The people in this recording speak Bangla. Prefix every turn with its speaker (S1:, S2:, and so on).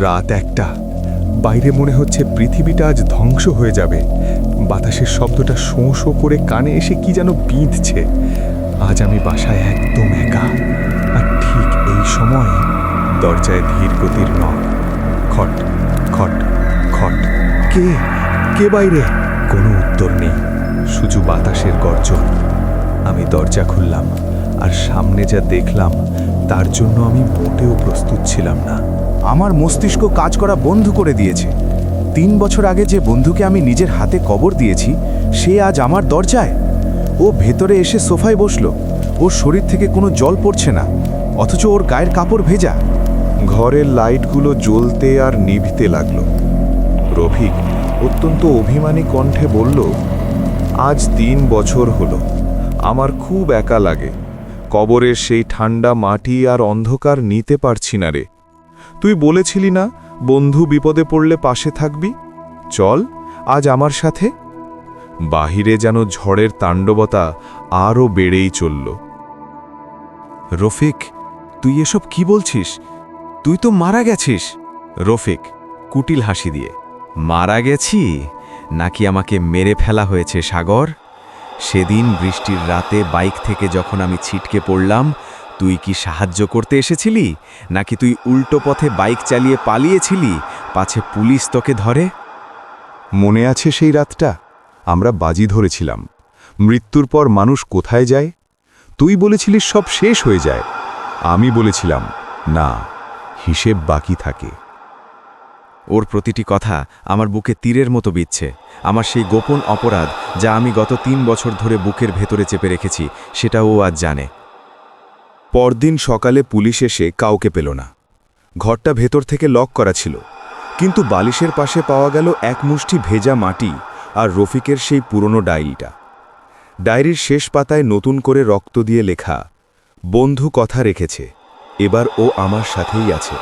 S1: রাত একটা। বাইরে মনে হচ্ছে পৃথিবীটা আজ ধ্বংস হয়ে যাবে। বাতাসের শব্দটা শোঁ শোঁ করে কানে এসে কি যেন বিঁধছে। আজ আমি বাসায় একদম একা। আর ঠিক এই সময় দরজায় ধীর গতির নখ। খট খট খট। কে? কে বাইরে? কোনো উত্তর নেই। শুধু বাতাসের গর্জন। আমি দরজা খুললাম। আর সামনে যা দেখলাম, তার জন্য আমি মোটেও প্রস্তুত ছিলাম না।
S2: আমার মস্তিষ্ক কাজ করা বন্ধ করে দিয়েছে। তিন বছর আগে যে বন্ধুকে আমি নিজের হাতে কবর দিয়েছি, সে আজ আমার দরজায়। ও ভেতরে এসে সোফায় বসল। ওর শরীর থেকে কোনো জল পড়ছে না, অথচ ওর গায়ের কাপড় ভেজা।
S1: ঘরের লাইটগুলো জ্বলতে আর নিভিতে লাগল। রফিক অত্যন্ত অভিমানী কণ্ঠে বলল, আজ তিন বছর হলো। আমার খুব একা লাগে। কবরের সেই ঠান্ডা মাটি আর অন্ধকার নিতে পারছি না রে। তুই বলেছিলি না, বন্ধু বিপদে পড়লে পাশে থাকবি? চল, আজ আমার সাথে। বাহিরে যেন ঝড়ের তাণ্ডবতা আরও বেড়েই চলল।
S2: রফিক, তুই এসব কি বলছিস? তুই তো মারা গেছিস। রফিক, কুটিল হাসি দিয়ে, মারা গেছি? নাকি আমাকে মেরে ফেলা হয়েছে সাগর? সেদিন বৃষ্টির রাতে বাইক থেকে যখন আমি ছিটকে পড়লাম, তুই কি সাহায্য করতে এসেছিলি? নাকি তুই উল্টো পথে বাইক চালিয়ে পালিয়েছিলি? পাছে পুলিশ তোকে ধরে?
S1: মনে আছে সেই রাতটা? আমরা বাজি ধরেছিলাম। মৃত্যুর পর মানুষ কোথায় যায়? তুই বলেছিলিস সব শেষ হয়ে যায়। আমি বলেছিলাম, না, হিসেব বাকি থাকে।
S2: ওর প্রতিটি কথা আমার বুকে তীরের মতো বিচ্ছে আমার সেই গোপন অপরাধ যা আমি গত তিন বছর ধরে বুকের ভেতরে চেপে রেখেছি, সেটা ও আজ জানে।
S1: পরদিন সকালে পুলিশ এসে কাউকে পেল না। ঘরটা ভেতর থেকে লক করা ছিল, কিন্তু বালিশের পাশে পাওয়া গেল এক মুষ্টি ভেজা মাটি আর রফিকের সেই পুরনো ডায়েরিটা। ডায়েরির শেষ পাতায় নতুন করে রক্ত দিয়ে লেখা, বন্ধু কথা রেখেছে, এবার ও আমার সাথেই আছে।